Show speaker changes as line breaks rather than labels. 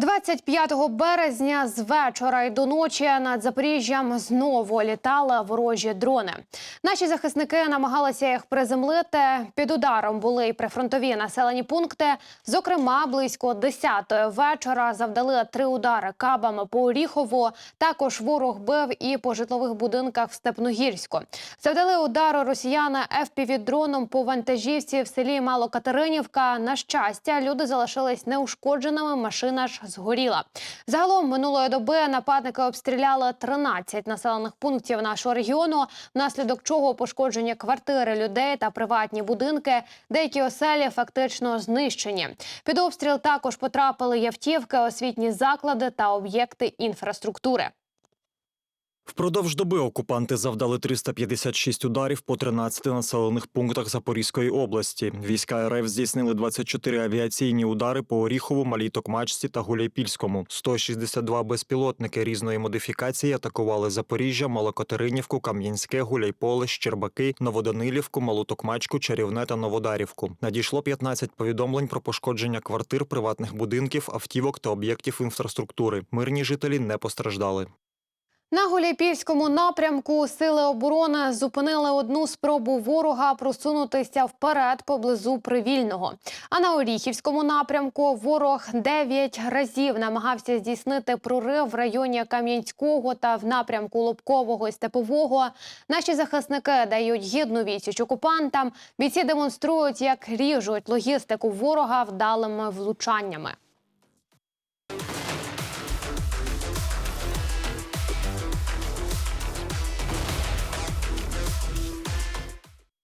25 березня з вечора й до ночі над Запоріжжям знову літали ворожі дрони. Наші захисники намагалися їх приземлити. Під ударом були й прифронтові населені пункти. Зокрема, близько 10-ї вечора завдали три удари кабами по Оріхову. Також ворог бив і по житлових будинках в Степногірську. Завдали удару росіяни ФПВ-дроном по вантажівці в селі Малокатеринівка. На щастя, люди залишились неушкодженими. Машина ж згоріла. Загалом минулої доби нападники обстріляли 13 населених пунктів нашого регіону, внаслідок чого пошкоджені квартири людей та приватні будинки. Деякі оселі фактично знищені. Під обстріл також потрапили явтівки, освітні заклади та об'єкти інфраструктури.
Впродовж доби окупанти завдали 356 ударів по 13 населених пунктах Запорізької області. Війська РФ здійснили 24 авіаційні удари по Оріхову, Малій Токмачці та Гуляйпільському. 162 безпілотники різної модифікації атакували Запоріжжя, Малокатеринівку, Кам'янське, Гуляйполе, Щербаки, Новоданилівку, Малу Токмачку, Чарівне та Новодарівку. Надійшло 15 повідомлень про пошкодження квартир, приватних будинків, автівок та об'єктів інфраструктури. Мирні жителі не постраждали.
На Гуляйпільському напрямку сили оборони зупинили одну спробу ворога просунутися вперед поблизу Привільного. А на Оріхівському напрямку ворог дев'ять разів намагався здійснити прорив в районі Кам'янського та в напрямку Лобкового і Степового. Наші захисники дають гідну відсіч окупантам. Бійці демонструють, як ріжуть логістику ворога вдалими влучаннями.